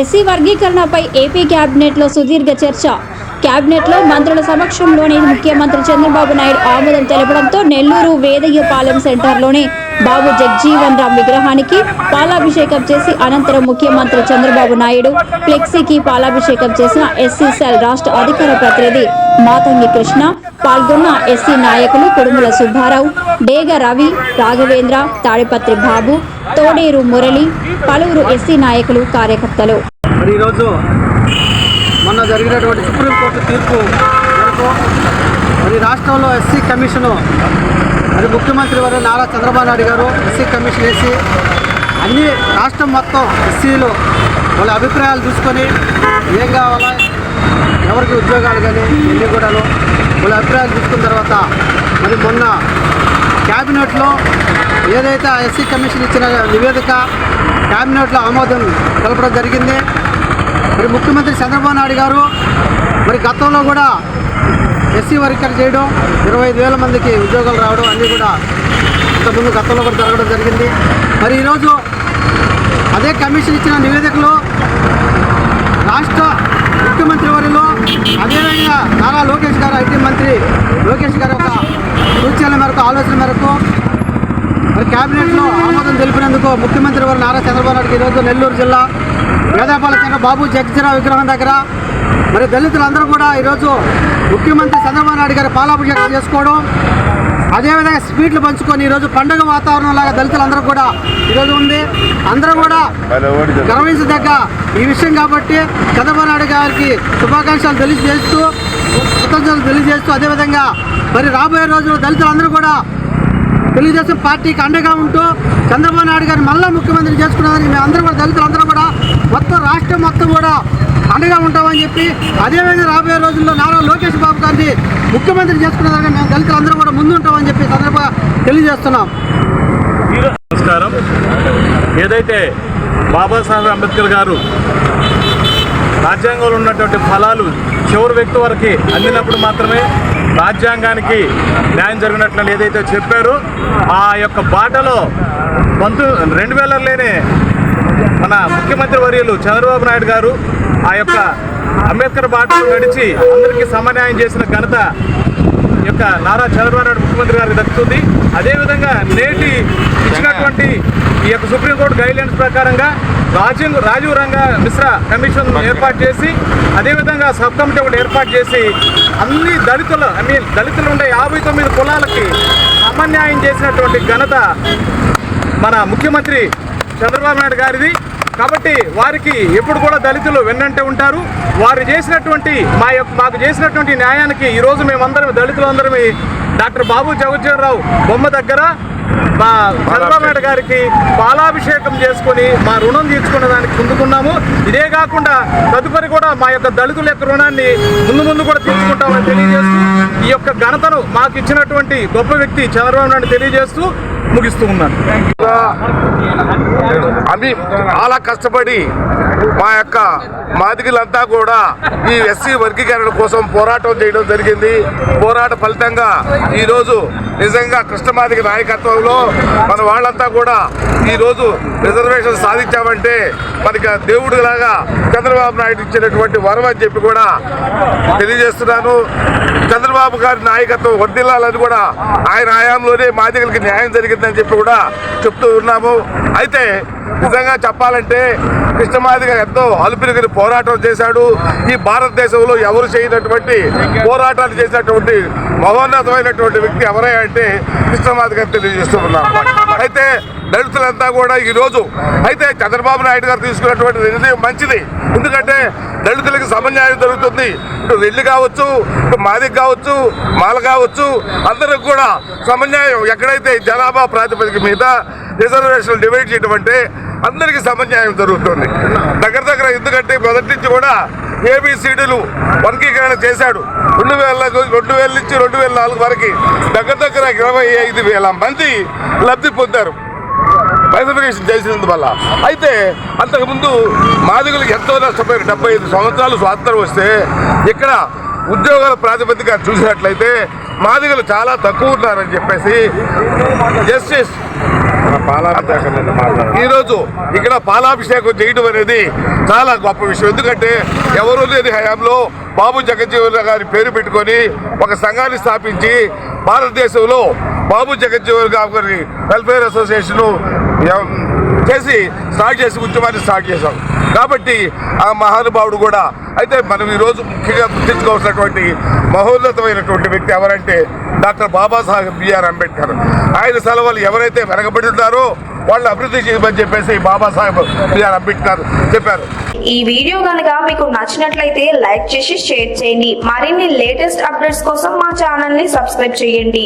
SC వర్గీకరణపై AP కేబినెట్లో సుదీర్ఘ చర్చ. కేబినెట్లో మంత్రుల సమక్షంలోనే ముఖ్యమంత్రి చంద్రబాబు నాయుడు ఆమోదం తెలపడంతో నెల్లూరు వేదయ్యపాలెం సెంటర్లోనే బాబు జగ్జీవన్ రామ్ విగ్రహానికి పాలాభిషేకం చేసి అనంతరం ముఖ్యమంత్రి చంద్రబాబు నాయుడు ఫ్లెక్సీకి పాలాభిషేకం చేసిన ఎస్సీ సెల్ రాష్ట్ర అధికార ప్రతినిధి మాతంగి కృష్ణ పాల్గొన్న ఎస్సీ నాయకులు కుడుముల సుబ్బారావు డేగ రవి రాఘవేంద్ర తాడిపత్రి బాబు తోడేరు మురళి పలువురు ఎస్సీ నాయకులు కార్యకర్తలు. మరి ఈరోజు మొన్న జరిగినటువంటి సుప్రీంకోర్టు తీర్పు మేరకు మరి రాష్ట్రంలో ఎస్సీ కమిషను మరి ముఖ్యమంత్రి వారు నారా చంద్రబాబు నాయుడు గారు ఎస్సీ కమిషన్ వేసి అన్ని రాష్ట్రం మొత్తం ఎస్సీలు వాళ్ళ అభిప్రాయాలు చూసుకొని ఏం కావాలా ఎవరికి ఉద్యోగాలు కానీ ఎన్ని కూడాను వాళ్ళ అభిప్రాయాలు చూసుకున్న తర్వాత మరి మొన్న క్యాబినెట్లో ఏదైతే ఆ ఎస్సీ కమిషన్ ఇచ్చిన నివేదిక క్యాబినెట్లో ఆమోదం తెలపడం జరిగింది. మరి ముఖ్యమంత్రి చంద్రబాబు నాయుడు గారు మరి గతంలో కూడా ఎస్సీ వర్కర్ చేయడం ఇరవై ఐదు వేల మందికి ఉద్యోగాలు రావడం అన్నీ కూడా ఇంతకుముందు గతంలో కూడా జరగడం జరిగింది. మరి ఈరోజు అదే కమిషన్ ఇచ్చిన నివేదికలో రాష్ట్ర ముఖ్యమంత్రి వారిలో అదేవిధంగా నారా లోకేష్ గారు ఐటీ మంత్రి లోకేష్ గారు ఒక సూచనల మేరకు ఆలోచన మేరకు మరి కేబినెట్లో ఆమోదం తెలిపినందుకు ముఖ్యమంత్రి వారు నారా చంద్రబాబు నాయుడుకి ఈరోజు నెల్లూరు జిల్లా వేదాపాల చెందిన బాబు జగజీరావు విగ్రహం దగ్గర. మరి దళితులందరూ కూడా ఈరోజు ముఖ్యమంత్రి చంద్రబాబు నాయుడు గారి పాలాభిషేకం చేసుకోవడం అదేవిధంగా స్వీట్లు పంచుకొని ఈరోజు పండుగ వాతావరణం లాగా దళితులందరూ కూడా ఈరోజు ఉంది. అందరూ కూడా గర్వించదగ్గ ఈ విషయం కాబట్టి చంద్రబాబు నాయుడు గారికి శుభాకాంక్షలు తెలియజేస్తూ కృతజ్ఞతలు తెలియజేస్తూ అదేవిధంగా మరి రాబోయే రోజుల్లో దళితులందరూ కూడా తెలుగుదేశం పార్టీకి అండగా ఉంటూ చంద్రబాబు నాయుడు గారిని మళ్ళీ ముఖ్యమంత్రి చేసుకున్నారని మేము అందరం కూడా దళితులందరూ కూడా మొత్తం రాష్ట్రం మొత్తం కూడా అండగా ఉంటామని చెప్పి అదేవిధంగా రాబోయే రోజుల్లో నారా లోకేష్ బాబు గారిని ముఖ్యమంత్రి చేసుకున్నారని మేము దళితులందరూ కూడా ముందు ఉంటామని చెప్పి సందర్భంగా తెలియజేస్తున్నాం. నమస్కారం. ఏదైతే బాబాసాహెబ్ అంబేద్కర్ గారు రాజ్యాంగంలో ఉన్నటువంటి ఫలాలు చివరి వ్యక్తి వరకు అందినప్పుడు మాత్రమే రాజ్యాంగానికి న్యాయం జరిగినట్లు ఏదైతే చెప్పారో ఆ యొక్క బాటలో పంతొ రెండు వేలలోనే మన ముఖ్యమంత్రి వర్యులు చంద్రబాబు నాయుడు గారు ఆ యొక్క అంబేద్కర్ బాటలో నడిచి అందరికీ సమన్యాయం చేసిన ఘనత ఈ యొక్క నారా చంద్రబాబు నాయుడు ముఖ్యమంత్రి గారికి దక్కుతుంది. అదేవిధంగా నేటి ఇచ్చినటువంటి ఈ యొక్క సుప్రీంకోర్టు గైడ్లైన్స్ ప్రకారంగా రాజీవ్ రాజీవ్ రంగ మిశ్రా కమిషన్ ఏర్పాటు చేసి అదేవిధంగా సబ్ కమిటీ ఒకటి ఏర్పాటు చేసి అన్ని దళితులు ఐ మీన్ దళితులు ఉండే యాభై తొమ్మిది కులాలకి సమన్యాయం చేసినటువంటి ఘనత మన ముఖ్యమంత్రి చంద్రబాబు నాయుడు గారిది. కాబట్టి వారికి ఎప్పుడు కూడా దళితులు వెన్నంటే ఉంటారు. వారు చేసినటువంటి మా యొక్క మాకు చేసినటువంటి న్యాయానికి ఈరోజు మేమందరం దళితులందరం డాక్టర్ బాబు జగజ్జీవనరావు బొమ్మ దగ్గర మా చంద్రబాబు నాయుడు గారికి పాలాభిషేకం చేసుకొని మా రుణం తీర్చుకునే దానికి ముందుకున్నాము. ఇదే కాకుండా తదుపరి కూడా మా యొక్క దళితుల యొక్క రుణాన్ని ముందు ముందు కూడా తీర్చుకుంటామని తెలియజేస్తూ ఈ యొక్క ఘనతను మాకు ఇచ్చినటువంటి గొప్ప వ్యక్తి చంద్రబాబు నాయుడు తెలియజేస్తూ ముగిస్తూ ఉన్నాను. అవి చాలా కష్టపడి మా యొక్క మాదిగులంతా కూడా ఈ ఎస్సీ వర్గీకరణ కోసం పోరాటం చేయడం జరిగింది. పోరాట ఫలితంగా ఈరోజు నిజంగా కృష్ణమాదిక నాయకత్వంలో మన వాళ్ళంతా కూడా ఈరోజు రిజర్వేషన్ సాధించామంటే మనకి దేవుడిలాగా చంద్రబాబు నాయుడు ఇచ్చినటువంటి వరం అని చెప్పి కూడా తెలియజేస్తున్నాను. చంద్రబాబు గారి నాయకత్వం వర్దిల్లాలని కూడా ఆయన హయాంలోనే మాదిగలకి న్యాయం జరిగిందని చెప్పి కూడా చెప్తూ ఉన్నాము. అయితే నిజంగా చెప్పాలంటే కృష్ణమాదిగా ఎంతో అలుపిరిగిన పోరాటం చేశాడు. ఈ భారతదేశంలో ఎవరు చేయనటువంటి పోరాటాలు చేసినటువంటి మహోన్నతమైనటువంటి వ్యక్తి ఎవరై అంటే కృష్ణమాదిగా తెలియజేస్తూ అయితే దళితులంతా కూడా ఈ రోజు అయితే చంద్రబాబు నాయుడు గారు తీసుకున్నటువంటి నిర్ణయం మంచిది. ఎందుకంటే దళితులకి సమన్యాయం జరుగుతుంది ఇటు రెల్లి కావచ్చు ఇటు మాదిక్ కావచ్చు మాల కావచ్చు అందరికి కూడా సమన్యాయం ఎక్కడైతే జనాభా ప్రాతిపదిక మీద రిజర్వేషన్ డివైడ్ చేయడం అంటే అందరికీ సమన్యాయం జరుగుతుంది. దగ్గర దగ్గర ఎందుకంటే మొదటి నుంచి కూడా ఏబిసిడీలు వర్గీకరణ చేశాడు. రెండు వేల రెండు వేల నుంచి రెండు వేల నాలుగు వరకు దగ్గర దగ్గర ఇరవై ఐదు వేల మంది లబ్ధి పొందారు. బైఫికేషన్ చేసినందువల్ల. అయితే అంతకుముందు మాదిగులకు ఎంతో నష్టపోయారు. డెబ్బై ఐదు సంవత్సరాలు స్వాతంత్రం వస్తే ఇక్కడ ఉద్యోగాల ప్రాతిపదికగా చూసినట్లయితే మాదిగలు చాలా తక్కువ ఉన్నారని చెప్పేసి జస్టిస్ ఈరోజు ఇక్కడ పాలాభిషేకం చేయడం అనేది చాలా గొప్ప విషయం. ఎందుకంటే ఎవరు లేని హయాంలో బాబు జగజ్జీవన్ గారి పేరు పెట్టుకొని ఒక సంఘాన్ని స్థాపించి భారతదేశంలో బాబు జగజ్జీవన్ గారి వెల్ఫేర్ అసోసియేషన్ చేసి స్టార్ట్ చేసి ఉద్యమాన్ని స్టార్ట్ చేశాం. కాబట్టి ఆ మహానుభావుడు కూడా అయితే మనం ఈరోజు ముఖ్యంగా గుర్తించుకోవాల్సినటువంటి మహోన్నతమైనటువంటి వ్యక్తి ఎవరంటే డాక్టర్ బాబాసాహెబ్ బిఆర్ అంబేద్కర్. ఆయన సెలవులు ఎవరైతే వెనకబడి ఉన్నారో వాళ్ళు అభివృద్ధి చేయమని చెప్పేసి బాబాసాహెబ్ బిఆర్ అంబేద్కర్ చెప్పారు. ఈ వీడియో కనుక మీకు నచ్చినట్లయితే లైక్ చేసి షేర్ చేయండి. మరిన్ని లేటెస్ట్ అప్డేట్స్ కోసం మా ఛానల్ని సబ్స్క్రైబ్ చేయండి.